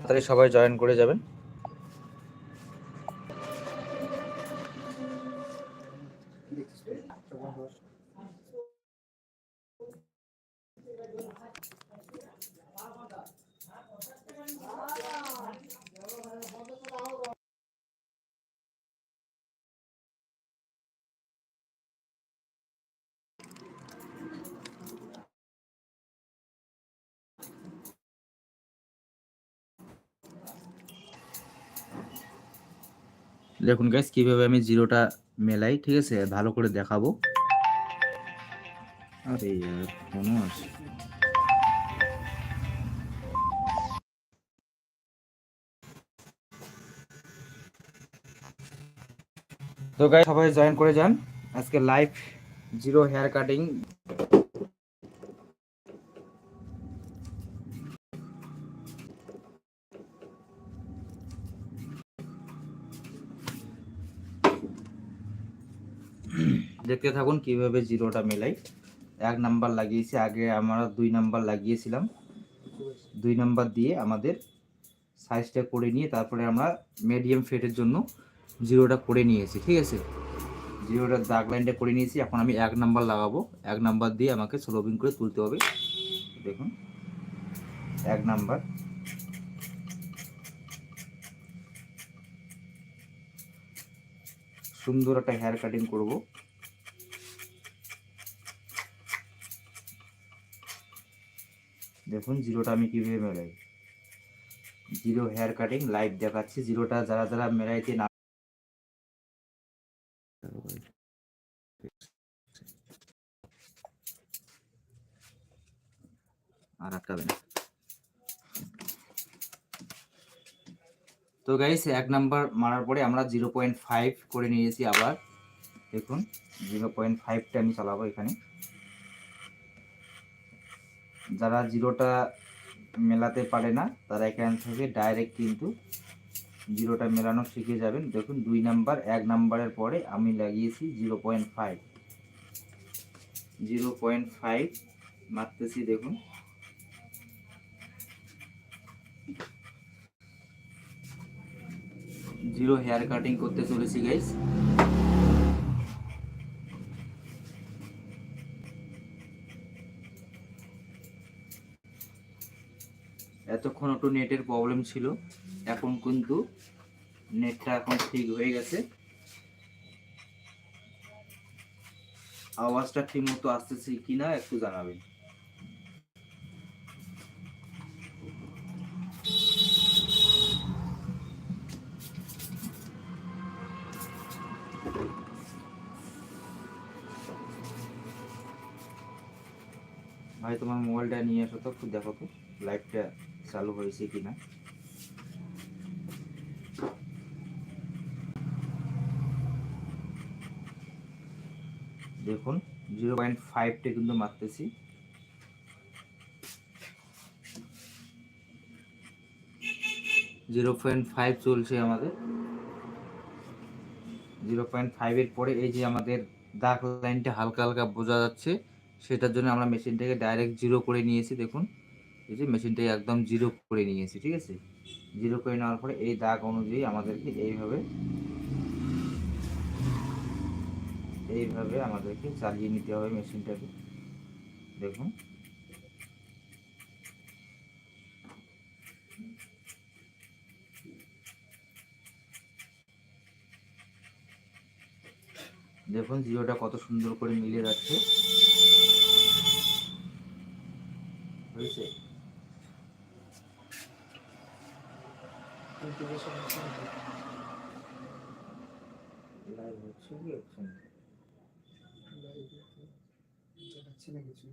তাড়াতাড়ি সবাই জয়েন করে যাবেন। দেখুন গাইস কীভাবে আমি জিরোটা মেলাই, ঠিক আছে? ভালো করে দেখাবো। তো গাইস সবাই জয়েন করে যান। আজকে লাইভ জিরো হেয়ার কাটিং দেখতে থাকুন কীভাবে জিরোটা মেলাই। এক নাম্বার লাগিয়েছি, আগে আমরা দুই নাম্বার লাগিয়েছিলাম। দুই নাম্বার দিয়ে আমাদের সাইজটা করে নিয়ে তারপরে আমরা মিডিয়াম ফেটের জন্য জিরোটা করে নিয়েছি, ঠিক আছে? জিরোটা দাগ লাইনটা করে নিয়েছি, এখন আমি এক নাম্বার লাগাবো। এক নাম্বার দিয়ে আমাকে স্লোবিং করে তুলতে হবে। দেখুন, এক নাম্বার। সুন্দর একটা হেয়ার কাটিং করব। দেখুন জিরোটা আমি কীভাবে মেলাই। জিরো হেয়ার কাটিং লাইভ দেখাচ্ছি। জিরোটা যারা যারা মেলাইতে না আর আটকাবে না তো গাইস এক নাম্বার মারার পরে আমরা জিরো পয়েন্ট ফাইভ করে নিয়েছি আবার। দেখুন জিরো পয়েন্ট ফাইভটা আমি চালাবো এখানে। যারা জিরোটা মেলাতে পারে না, তারা এখান থেকে ডাইরেক্ট কিন্তু জিরোটা মেলানো শিখে যাবেন। দেখুন, দুই নাম্বার, এক নাম্বারের পরে আমি লাগিয়েছি zero point five. Zero point five মারতেছি, দেখুন। জিরো হেয়ার কাটিং করতে চলেছি গাইস এতক্ষণ একটু নেটের প্রবলেম ছিল। এখন কিন্তু নেটটা এখন ঠিক হয়ে গেছে। আওয়াজটা ঠিক মতো আসতেছে কিনা একটু জানাবেন। ভাই, তোমার মোবাইলটা নিয়ে এসো তো, একটু দেখো তো লাইভটা চালু হয়েছে কিনা। দেখুন, জিরো পয়েন্ট ফাইভটা কিন্তু মারতেছি। জিরো পয়েন্ট ফাইভ চলছে আমাদের। জিরো পয়েন্ট ফাইভের পরে এই যে আমাদের দাগ লাইনটা হালকা হালকা বোঝা যাচ্ছে, সেটার জন্য আমরা মেশিনটাকে ডাইরেক্ট জিরো করে নিয়েছি, দেখুন। এই যে মেশিনটাকে একদম জিরো করে নিয়েছি ঠিক আছে? জিরো করে নেওয়ার পরে এই দাগ অনুযায়ী আমাদেরকে এইভাবে এইভাবে আমাদেরকে চালিয়ে নিতে হবে মেশিনটাকে দেখুন। দেখুন জিরোটা কত সুন্দর করে মিলে যাচ্ছে। হয়েছে? লাইভ হচ্ছে কি হচ্ছে না? দেখাচ্ছে না কিছু